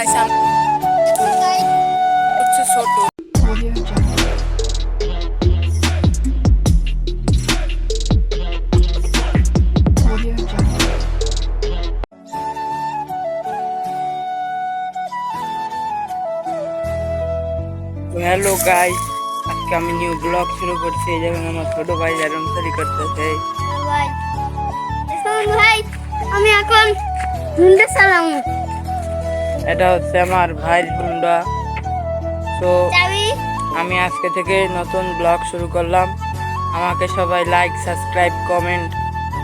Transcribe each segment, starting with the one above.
Guys আমি হচ্ছে ছোট হ্যালো গাইস আজকে আমি নিউ ব্লগ শুরু করছি এই যখন আমার ছোট ভাই এরম তৈরি করতেছে ভাই শোন ভাই আমি এখন হুন্ডা চালাবো এটা হচ্ছে আমার ভাইয়ের হুন্ডা তো আমি আজকে থেকে নতুন ব্লগ শুরু করলাম। আমাকে সবাই লাইক সাবস্ক্রাইব কমেন্ট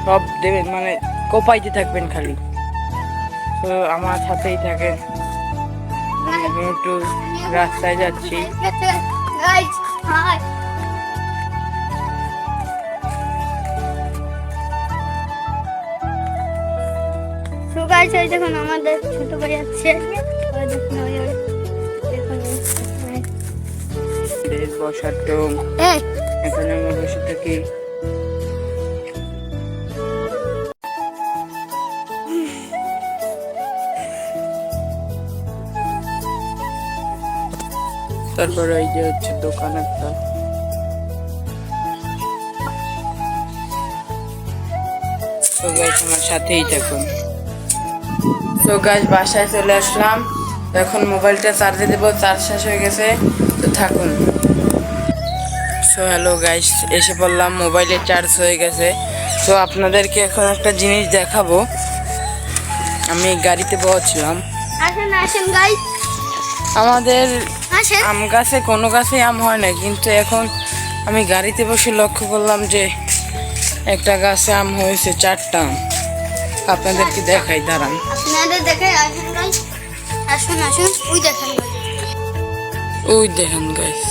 সব দেবেন মানে কোপাইতে থাকবেন খালি। তো আমার সাথেই থাকেন। আমি একটু রাস্তায় যাচ্ছি। এই দেখুন আমাদের ছোট ভাই আছে ওই দেখুন ওই ওই দেখুন বেশ বসার টং এখানে আমরা বসে থাকি। তারপর এই যে হচ্ছে দোকান একটা তো গাইস আমার সাথেই থাকুন। তো গাইস বাসায় চলে আসলাম। এখন মোবাইলটা চার্জে দেবো চার্জ শেষ হয়ে গেছে। তো থাকুন। সো হ্যালো গাইস এসে পড়লাম মোবাইলে চার্জ হয়ে গেছে। তো আপনাদেরকে এখন একটা জিনিস দেখাবো। আমি গাড়িতে বসছিলাম। আমাদের আম গাছে কোনো গাছে আম হয় না। কিন্তু এখন আমি গাড়িতে বসে লক্ষ্য করলাম যে একটা গাছে আম হয়েছে চারটা আম। আপনাদেরকে দেখাই দাঁড়ান। আপনাদের দেখে আসেন গাইজ আসুন আসুন ওই দেখেন ওই দেখেন গাইস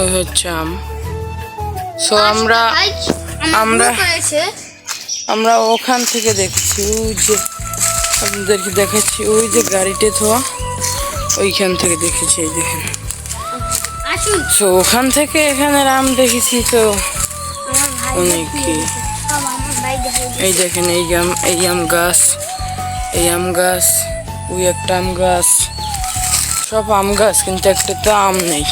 ওই হচ্ছে আম। সো আমরা আমরা আমরা ওখান থেকে দেখেছি ওই যে আপনাদেরকে দেখাচ্ছি ওই যে গাড়িতে থোয়া ওইখান থেকে দেখেছি এই দেখেন। তো ওখান থেকে এখানে আম দেখেছি তো অনেক এই দেখেন এই আম এই আম গাছ এই আম গাছ ওই একটা আম গাছ। সব আম গাছ কিন্তু একটা তো আম নেই।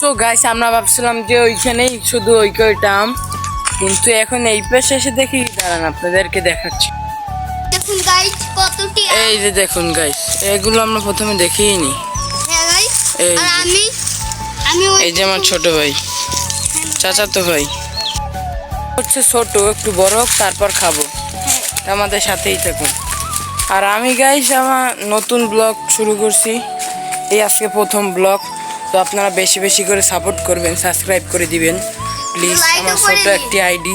তো গাছ আমরা ভাবছিলাম যে ওইখানেই শুধু ওই কয়টা আম কিন্তু এখন এই পাশে এসে দেখি দাঁড়ান আপনাদেরকে দেখাচ্ছি। এই যে দেখুন গাইস এগুলো আমরা প্রথমে দেখিনি হ্যাঁ এই যে। আমার ছোট ভাই। চাচাতো ভাই। হচ্ছে ছোট একটু বড় হোক তারপর খাব। আমাদের সাথেই থাকুন। আর আমি গাইস আমার নতুন ব্লগ শুরু করছি। এই আজকে প্রথম ব্লগ তো আপনারা বেশি বেশি করে সাপোর্ট করবেন সাবস্ক্রাইব করে দিবেন। প্লিজ আমার ছোট। একটি আইডি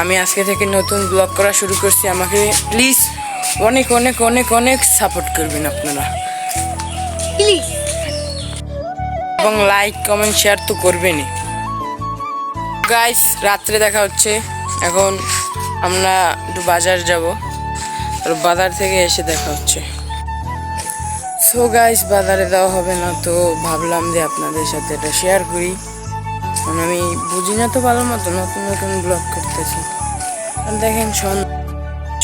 আমি আজকে থেকে নতুন ব্লগ করা শুরু করছি। আমাকে প্লিজ অনেক অনেক অনেক অনেক সাপোর্ট করবেন আপনারা। প্লিজ এবং লাইক কমেন্ট শেয়ার তো করবেনই। গাইস রাত্রে দেখা হচ্ছে। এখন আমরা একটু বাজার যাব। আর বাজার থেকে এসে দেখা হচ্ছে। সো গাইস বাজারে দেওয়া হবে না, তো ভাবলাম যে আপনাদের সাথে এটা শেয়ার করি। কারণ আমি বুঝি না তো ভালো মতো, নতুন নতুন ব্লগ করতেছি। আর দেখেন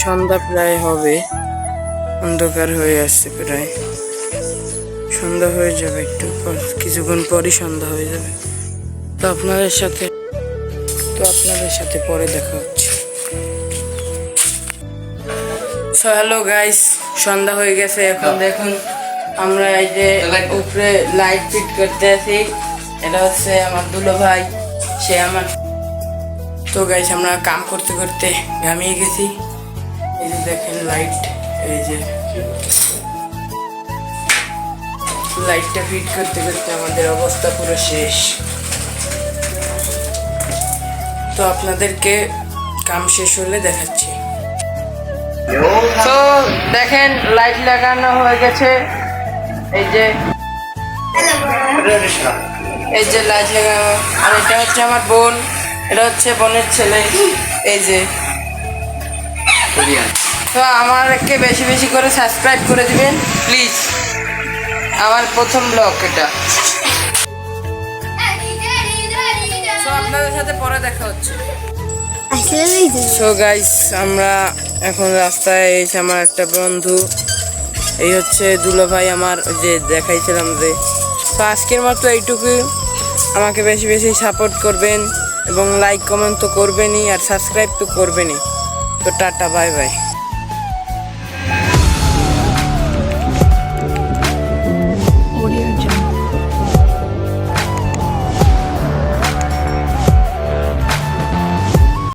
সন্ধ্যা প্রায় হবে। অন্ধকার হয়ে আসছে প্রায়। সন্ধ্যা হয়ে যাবে একটু কিছুক্ষণ পরই সন্ধ্যা হয়ে যাবে। তো আপনাদের সাথে তো আপনাদের সাথে পরে দেখা হচ্ছে। সো হ্যালো গাইস সন্ধ্যা হয়ে গেছে। এখন দেখুন আমরা এই যে উপরে লাইট ফিট করতে আছি। এটা হচ্ছে আমার দুলো ভাই সে আমার। তো গাইস আমরা কাম করতে করতে ঘামিয়ে গেছি। এই যে দেখেন লাইট এই যে লাইটটা ফিট করতে করতে আমাদের অবস্থা পুরো শেষ। তো আপনাদেরকে কাম শেষ হলে দেখাচ্ছি। তো দেখেন লাইট লাগানো হয়ে গেছে। এই যে এই যে লাইট লাগানো। আর এটা হচ্ছে আমার বোন, এটা হচ্ছে বোনের ছেলে। এই যে। তো আমারকে বেশি বেশি করে সাবস্ক্রাইব করে দিবেন প্লিজ আমার প্রথম ব্লগ এটা। আপনাদের সাথে পরে দেখা হচ্ছে। সো গাইস আমরা এখন রাস্তায় এসে আমার একটা বন্ধু এই হচ্ছে দুলো ভাই আমার যে দেখাইছিলাম যে তো আজকের মতো এইটুকু আমাকে বেশি বেশি সাপোর্ট করবেন এবং লাইক কমেন্ট তো করবেনই আর সাবস্ক্রাইব তো করবেনই। তো টাটা বাই বাই